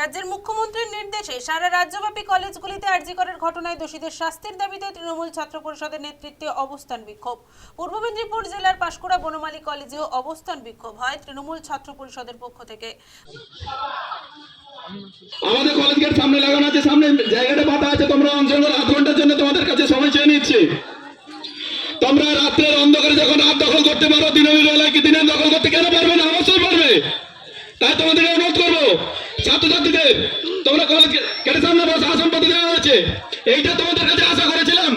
রাজ্যের মুখ্যমন্ত্রীর নির্দেশে সারা রাজ্যব্যাপী কলেজগুলিতে আর্জি আরজিকরের ঘটনায় দোষীদের শাস্তির দাবিতে তৃণমূল ছাত্র পরিষদের নেতৃত্বে অবস্থান বিক্ষোভ। পূর্ব মেদিনীপুর জেলার পাঁশকুড়া বনমালী কলেজেও অবস্থান বিক্ষোভ হয় তৃণমূল ছাত্র পরিষদের পক্ষ থেকে। আমাদের কলেজ গেট সামনে লাগানো আছে, সামনে জায়গাটা পাতা আছে, তোমরা অংশগ্রহণ আধ ঘণ্টার জন্য তোমাদের কাছে সময় চেয়ে নিচ্ছি। তোমরা রাত্রের অন্ধকারে যখন রাত দখল করতে পারো, দিনের বেলায় কি দিনের দখল করতে কেন পারবে না? অবশ্যই পারবে। তাই ছাত্রছাত্রীদের তোমরা গেটের সামনে বসে দেওয়া হয়েছে এইটা তোমাদের কাছে আশা করেছিলাম।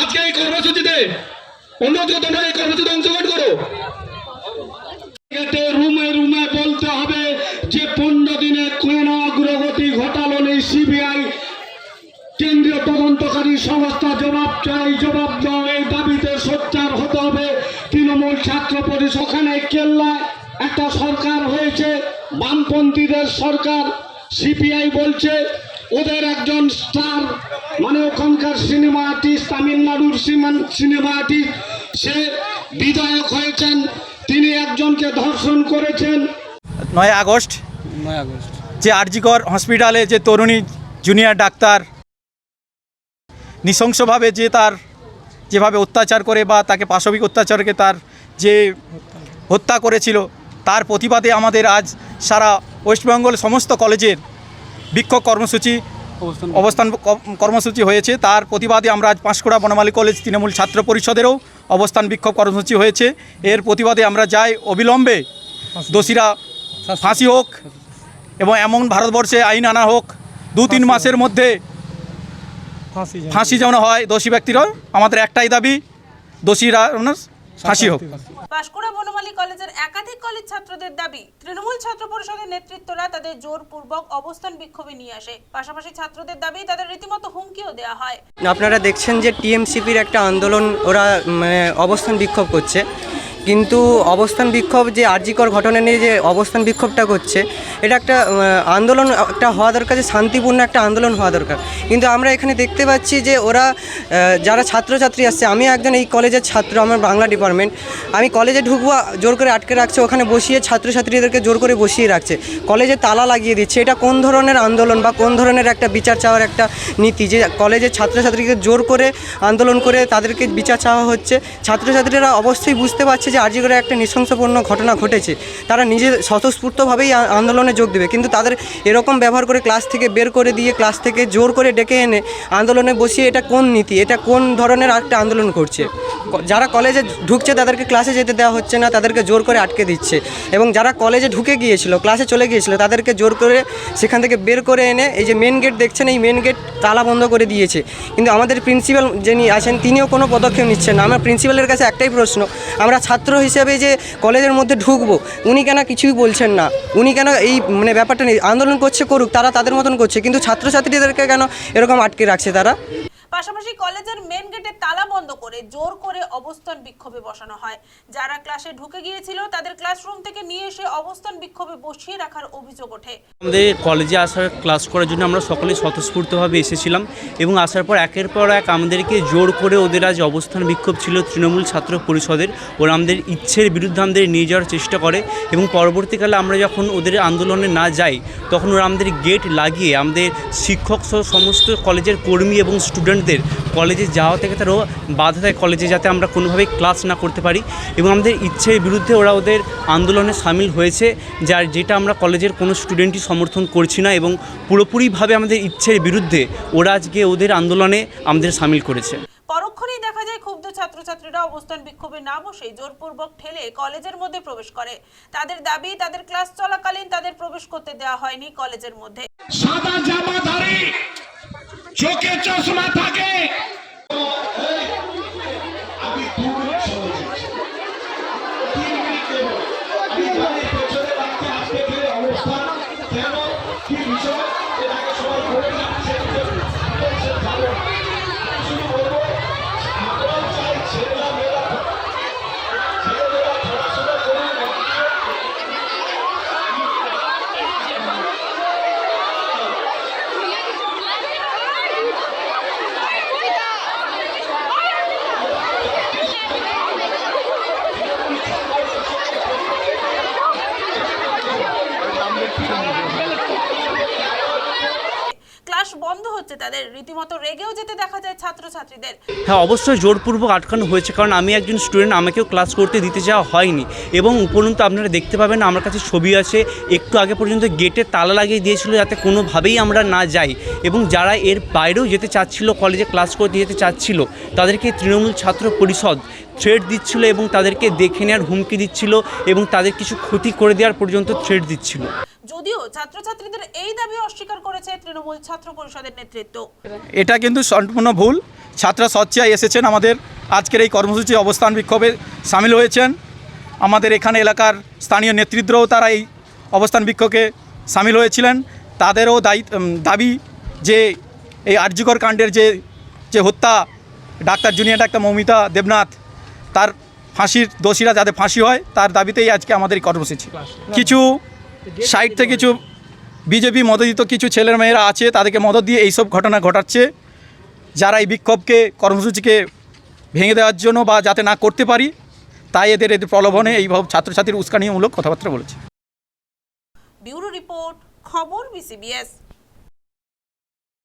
আজকে এই কর্মসূচিতে তোমরা এই কর্মসূচিতে অংশগ্রহণ করো। রুমে রুমে বলতে হবে যে পনেরো দিনে কোন অগ্রগতি ঘটালো নেই সিবিআই। কেন্দ্রীয় তদন্তকারী সংস্থা জবাব চাই, জবাব দাও, এই দাবিতে সোচ্চার হতে হবে। তৃণমূল ছাত্র পরিষদ ওখানে কেল্লায় একটা সরকার হয়েছে বামপন্থীদের সরকার সিপিআই বলছে ওদের একজন স্টার মানে ওখানকার সিনেমা আর্টিস্ট তামিলনাড়ুর সিনেমা আর্টিস্ট সে বিধায়ক হয়েছেন তিনি একজনকে ধর্ষণ করেছেন। নয় আগস্ট? নয় আগস্ট। যে আরজিকর হসপিটালে যে তরুণী জুনিয়র ডাক্তার নৃশংসভাবে যে তার যেভাবে অত্যাচার করে বা তাকে পাশবিক অত্যাচারকে তার যে হত্যা করেছিল তার প্রতিবাদে আমাদের আজ সারা ওয়েস্টবেঙ্গল সমস্ত কলেজের বিক্ষোভ কর্মসূচি অবস্থান কর্মসূচি হয়েছে। তার প্রতিবাদে আমরা আজ পাঁশকুড়া বনমালী কলেজ তৃণমূল ছাত্র পরিষদেরও অবস্থান বিক্ষোভ কর্মসূচি হয়েছে। এর প্রতিবাদে আমরা যাই অবিলম্বে দোষীরা ফাঁসি হোক এবং এমন ভারতবর্ষে আইন আনা হোক দু তিন মাসের মধ্যে ফাঁসি যেন- হয় দোষী ব্যক্তিরা। আমাদের একটাই দাবি দোষীরা ফাঁসি হোক। পাঁশকুড়া বনমালী কলেজের একাধিক কলেজ ছাত্রদের দাবি তৃণমূল ছাত্র পরিষদের নেতৃত্বরা তাদের জোরপূর্বক অবস্থান বিক্ষোভে নিয়ে আসে। পাশাপাশি ছাত্রদের দাবি তাদের রীতিমতো হুমকিও দেওয়া হয়। আপনারা দেখছেন যে টিএমসিপির একটা আন্দোলন ওরা মানে অবস্থান বিক্ষোভ করছে। কিন্তু অবস্থান বিক্ষোভ যে আর্জিকর ঘটনা নিয়ে যে অবস্থান বিক্ষোভটা করছে, এটা একটা আন্দোলন একটা হওয়া দরকার, যে শান্তিপূর্ণ একটা আন্দোলন হওয়া দরকার। কিন্তু আমরা এখানে দেখতে পাচ্ছি যে ওরা যারা ছাত্রছাত্রী আসছে, আমি একজন এই কলেজের ছাত্র, আমার বাংলা ডিপার্টমেন্ট, আমি কলেজে ঢুকবো, জোর করে আটকে রাখছে, ওখানে বসিয়ে ছাত্রছাত্রীদেরকে জোর করে বসিয়ে রাখছে। কলেজে তালা লাগিয়ে দিচ্ছে, এটা কোন ধরনের আন্দোলন বা কোন ধরনের একটা বিচার চাওয়ার একটা নীতি? যে কলেজের ছাত্রছাত্রীকে জোর করে আন্দোলন করে তাদেরকে বিচার চাওয়া হচ্ছে, ছাত্রছাত্রীরা অবশ্যই বুঝতে পারছে যে আর্জি করে একটা নৃশংসপূর্ণ ঘটনা ঘটেছে। তারা নিজে স্বতঃস্ফূর্তভাবেই আন্দোলনে যোগ দেবে। কিন্তু তাদের এরকম ব্যবহার করে ক্লাস থেকে বের করে দিয়ে, ক্লাস থেকে জোর করে ডেকে এনে আন্দোলনে বসিয়ে এটা কোন নীতি? এটা কোন ধরনের একটা আন্দোলন করছে? যারা কলেজে ঢুকছে তাদেরকে ক্লাসে যেতে দেওয়া হচ্ছে না, তাদেরকে জোর করে আটকে দিচ্ছে। এবং যারা কলেজে ঢুকে গিয়েছিল, ক্লাসে চলে গিয়েছিল, তাদেরকে জোর করে সেখান থেকে বের করে এনে এই যে মেন গেট দেখছেন, এই মেন গেট তালা বন্ধ করে দিয়েছে। কিন্তু আমাদের প্রিন্সিপাল যিনি আছেন, তিনিও কোনো পদক্ষেপ নিচ্ছেন না। আমরা প্রিন্সিপালের কাছে একটাই প্রশ্ন, আমরা ছাত্র হিসেবে যে কলেজের মধ্যে ঢুকবো, উনি কেন কিছুই বলছেন না? উনি কেন এই মানে ব্যাপারটা নেই আন্দোলন করছে করুক, তারা তাদের মতন করছে, কিন্তু ছাত্রছাত্রীদেরকে কেন এরকম আটকে রাখছে তারা? পাশাপাশি কলেজের মেন গেটে তালা বন্ধ করে জোর করে অবস্থান বিক্ষোভে বসানো হয়। যারা ক্লাসে ঢুকে গিয়েছিল, তাদের ক্লাসরুম থেকে নিয়ে এসে অবস্থান বিক্ষোভে বসিয়ে রাখার অভিযোগ ওঠে। আমাদের কলেজে আসার ক্লাস করার জন্য আমরা সকলে স্বতঃস্ফূর্তভাবে এসেছিলাম এবং আসার পর একের পর এক আমাদেরকে জোর করে ওদের আজ অবস্থান বিক্ষোভ ছিল তৃণমূল ছাত্র পরিষদের। ওরা আমাদের ইচ্ছের বিরুদ্ধে আমাদের নিয়ে যাওয়ার চেষ্টা করে এবং পরবর্তীকালে আমরা যখন ওদের আন্দোলনে না যাই, তখন ওরা আমাদের গেট লাগিয়ে আমাদের শিক্ষক সহ সমস্ত কলেজের কর্মী এবং স্টুডেন্টদের কলেজে যাওয়া থেকে তারও বাধা দেয় কলেজে যাতে আমরা কোনোভাবেই ক্লাস না করতে পারি এবং আমাদের ইচ্ছের বিরুদ্ধে ওরা ওদের আন্দোলনে সামিল হয়েছে যার যেটা আমরা কলেজের কোনো স্টুডেন্টই সমর্থন করছি না এবং পুরোপুরিভাবে আমাদের ইচ্ছের বিরুদ্ধে ওরা আজকে ওদের আন্দোলনে আমাদের সামিল করেছে। পরক্ষণেই দেখা যায় ক্ষুব্ধ ছাত্রছাত্রীরা অবস্থান বিক্ষোভে না বসে জোরপূর্বক ঠেলে কলেজের মধ্যে প্রবেশ করে। তাদের দাবি তাদের ক্লাস চলাকালীন তাদের প্রবেশ করতে দেওয়া হয়নি কলেজের মধ্যে। সাদা জামাধারী જોકે ચોસમાં হচ্ছে তাদের রীতিমতো রেগেও যেতে দেখা যায় ছাত্রছাত্রীদের। হ্যাঁ অবশ্যই জোরপূর্বক আটকানো হয়েছে, কারণ আমি একজন স্টুডেন্ট, আমাকেও ক্লাস করতে দিতে যাওয়া হয়নি। এবং উপরন্তু আপনারা দেখতে পাবেন, আমার কাছে ছবি আছে, একটু আগে পর্যন্ত গেটে তালা লাগিয়ে দিয়েছিল যাতে কোনোভাবেই আমরা না যাই। এবং যারা এর বাইরেও যেতে চাচ্ছিল, কলেজে ক্লাস করতে যেতে চাচ্ছিল, তাদেরকে তৃণমূল ছাত্র পরিষদ থ্রেড দিচ্ছিল এবং তাদেরকে দেখে নেওয়ার হুমকি দিচ্ছিল এবং তাদের কিছু ক্ষতি করে দেওয়ার পর্যন্ত থ্রেড দিচ্ছিল। যদিও ছাত্রছাত্রীদের এই দাবি অস্বীকার করেছে তৃণমূল ছাত্র পরিষদের নেতৃত্ব। এটা কিন্তু সম্পূর্ণ ভুল। ছাত্ররা স্বচ্ছায় এসেছেন আমাদের। আজকের এই কর্মসূচি অবস্থান বিক্ষোভে সামিল হয়েছেন। আমাদের এখানে এলাকার স্থানীয় নেতৃত্বও তারা এই অবস্থান বিক্ষোভে সামিল হয়েছিলেন। তাদেরও দাবি যে এই আর্যিকর কাণ্ডের যে যে হত্যা, doctor junior doctor Moumita Debnath, তার ফাঁসির দোষীরা যাতে ফাঁসি হয়, তার দাবিতেই আজকে আমাদের এই কর্মসূচি। কিছু সাইড থেকে কিছু বিজেপি মদদিত কিছু ছেলের মেয়েরা আছে, তাদেরকে মদত দিয়ে এইসব ঘটনা ঘটাচ্ছে। যারা এই বিক্ষোভকে, কর্মসূচিকে ভেঙে দেওয়ার জন্য বা যাতে না করতে পারি, তাই এদের এদের প্রলোভনে এইভাবে ছাত্রছাত্রীর উস্কানিমূলক কথাবার্তা বলেছে। ব্যুরো রিপোর্ট, খবর বিসিবিএস